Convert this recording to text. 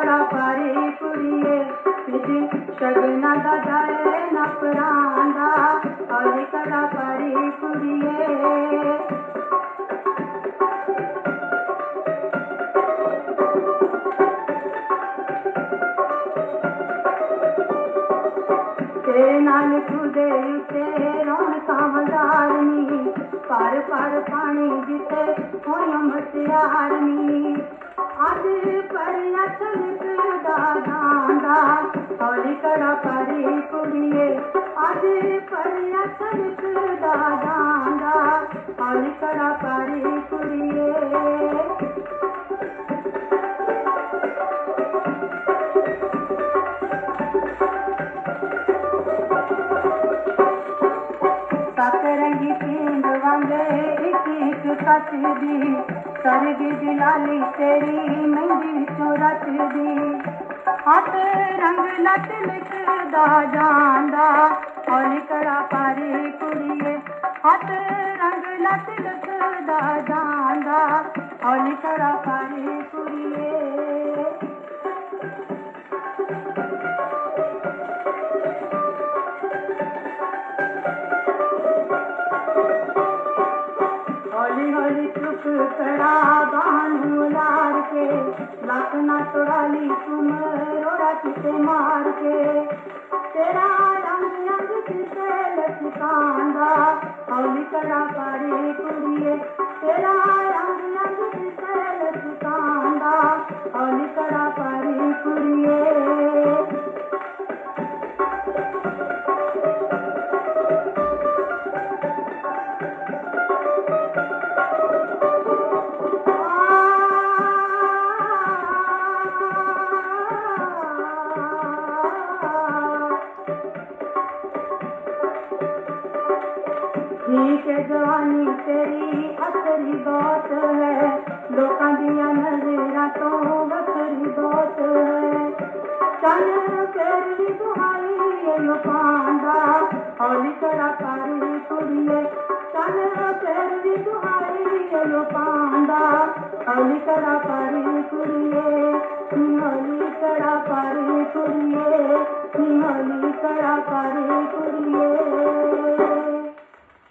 ਬੜਾ ਪਾਰੀ ਕੁੜੀਏ ਵਿੱਚ ਸ਼ਗਨਾ ਦਾ ਜਾਏ ਨਾ ਪਰਾਂਦਾ ਆਲੇ ਕਲਾ ਪਾਰੀ ਕੁੜੀਏ ਤੇਰੇ ਨਾਲ ਖੁਦੇ ਉਤੇ ਰੌਣਕਾਂ ਵਜ਼ਾਰਨੀ ਪਰ ਪਰ ਪਾਣੀ ਜਿੱਤੇ ਹੋਇਓ ਮਤਿਆਰਨੀ ਪਰੀ ਕੁੜੀਏ, ਅੱਜ ਪਰਿਆ ਚਲਕਦਾ ਜਾਂਦਾ ਹੌਲੀ ਕਰਾ ਪਰੀ ਕੁੜੀਏ। ਸੱਤ ਰੰਗੀ ਪੀਂਗ ਵਾਂਗੇ, ਇੱਕ ਇੱਕ ਕੱਚ ਦੀ ਸਰਗੀ ਦੀ ਤੇਰੀ ਮਹਿੰਦੀ ਵਿੱਚੋਂ ਰਚਦੀ। ਹੱਥ ਰੰਗ ਲੱਟ ਲਿਖਦਾ ਜਾਂਦਾ ਹੌਲੀ ਕੜਾ ਪਾਰੀ ਕੁੜੀਏ ਹੱਥ ਰੰਗ ਲੱਟ ਲਿਖਦਾ ਜਾਂਦਾ ਹੌਲੀ ਕੜਾ ਹੌਲੀ ਹੌਲੀ ਚੁੱਕ ਕੜਾ ਬਾਹਨੂੰ ਲਾਰ ਕੇ? ਲੱਕ ਨਾ ਤੋੜਾ ਲਈ ਤੁਮ ਰੋੜਾ ਕਿਤੇ ਮਾਰ ਕੇ। ਤੇਰਾ ਰੰਗ ਰੰਗ ਕਿਤੇ ਲਟਕਾਂਦਾ ਹੌਲੀ ਕੜਾ ਪਾਰੀ जवानी तेरी असली बात है। लोगों दिया नजर तो वक्री बात है। चल तेरी दुहाई ये लुकांदा हौली करा कारी कुड़िए। चल तेरी दुहाई ये लुकांदा हौली करा कारी कुड़िए।